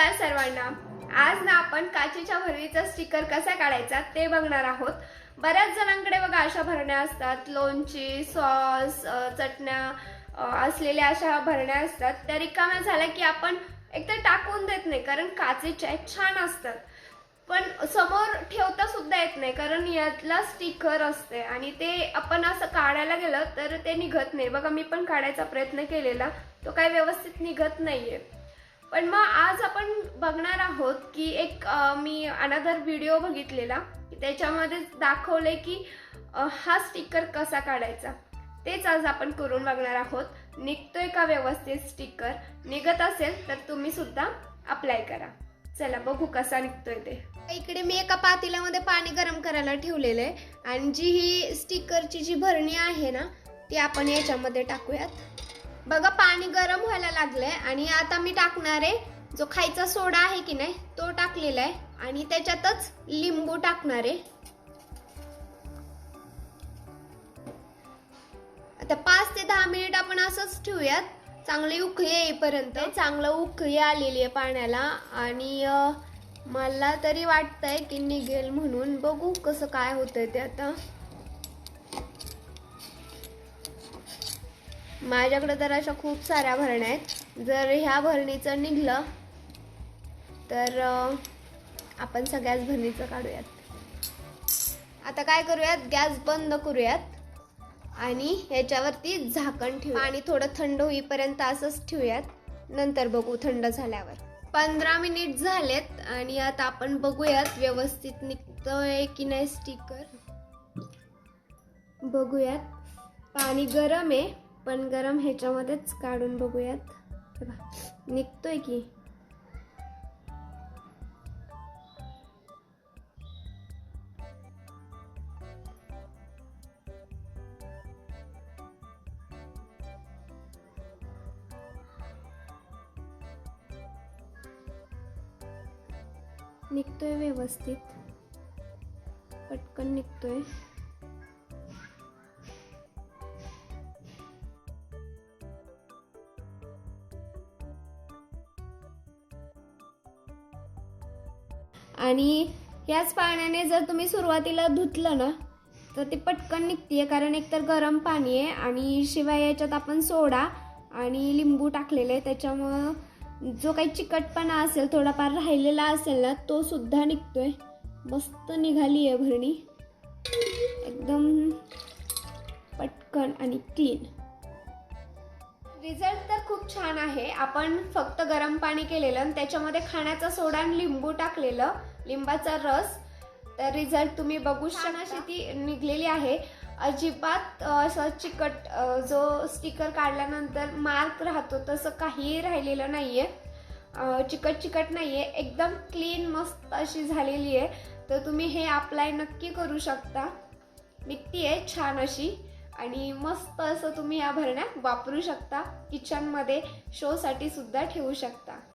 नमस्कार सर्वांना. आज ना आपण काचेच्या भरणीचा स्टिकर कसा काढायचा ते बघणार आहोत. बऱ्याच जणांकडे बघा अशा भरण्या असतात. लोणची सॉस चटण्या असलेल्या अशा भरण्या असतात. त्या रिकाम्या झाल्या की आपण एकतर टाकून देत नाही कारण काचेच्या छान असतात. पण समोर ठेवता सुद्धा येत नाही कारण यातला स्टिकर असते आणि ते आपण असं काढायला गेलं तर ते निघत नाही. बघा मी पण काढायचा प्रयत्न केलेला. तो काही व्यवस्थित निघत नाहीये. पण मग आज आपण बघणार आहोत की एक मी अनादर व्हिडिओ बघितलेला. त्याच्यामध्ये दाखवले की हा स्टिकर कसा काढायचा. तेच आज आपण करून बघणार आहोत. निघतोय का व्यवस्थित स्टिकर निघत असेल तर तुम्ही सुद्धा अप्लाय करा. चला बघू कसा निघतोय ते. इकडे मी एका पातेल्यामध्ये पाणी गरम करायला ठेवलेलं आहे. आणि जी ही स्टिकरची जी भरणी आहे ना ती आपण याच्यामध्ये टाकूयात. बघा पाणी गरम व्हायला लागलंय आणि आता मी टाकणार आहे जो खायचा सोडा आहे की नाही तो टाकलेला आहे. आणि त्याच्यातच लिंबू टाकणार आहे. आता पाच ते दहा मिनिट आपण असंच ठेवूयात. चांगली उखळी येईपर्यंत. चांगलं उखळी आलेली आहे पाण्याला. आणि मला तरी वाटतंय की निघेल म्हणून. बघू कसं काय होतंय ते आता. माझ्याकडे तर अशा खूप साऱ्या भरण्या आहेत. जर ह्या भरणीचं निघलं तर आपण सगळ्याच भरणीचं काढूयात. आता काय करूयात? गॅस बंद करूयात आणि याच्यावरती झाकण ठेवू आणि थोडं थंड होईपर्यंत असंच ठेवूयात. नंतर बघू थंड झाल्यावर. पंधरा मिनिट झालेत आणि आता आपण बघूयात व्यवस्थित निघतोय की नाही स्टिकर. बघूयात. पाणी गरम आहे. पण गरम ह्याच्यामध्येच काढून बघूयात. निघतोय की? निघतोय व्यवस्थित. पटकन निघतोय. आणि याच पाण्याने जर तुम्ही सुरुवातीला धुतलं ना तर ते पटकन निघते कारण एकतर गरम पाणी आहे आणि शिवाय याच्यात आपण सोडा आणि लिंबू टाकलेले आहे त्याच्यामुळं जो काही चिकटपणा असेल थोडाफार राहिलेला असेल ना तो सुद्धा निघतोय. मस्त निघाली आहे भरणी. एकदम पटकन आणि क्लीन रिझल्ट तर खूप छान आहे. आपण फक्त गरम पाणी केलेलं आणि त्याच्यामध्ये खाण्याचा सोडा आणि लिंबू टाकलेलं लिंबाचा रस. तर रिझल्ट तुम्ही बघू शकता. अशी ती निघलेली आहे. अजिबात असं चिकट जो स्टिकर काढल्यानंतर मार्क राहतो तसं काहीही राहिलेलं नाहीये. अ, चिकट चिकट नाहीये. एकदम क्लीन मस्त अशी झालेली आहे. तर तुम्ही हे अप्लाय नक्की करू शकता. निघती आहे छान अशी. आणि मस्त असं तुम्ही या भरण्या वापरू शकता. किचनमध्ये शोसाठी सुद्धा ठेवू शकता.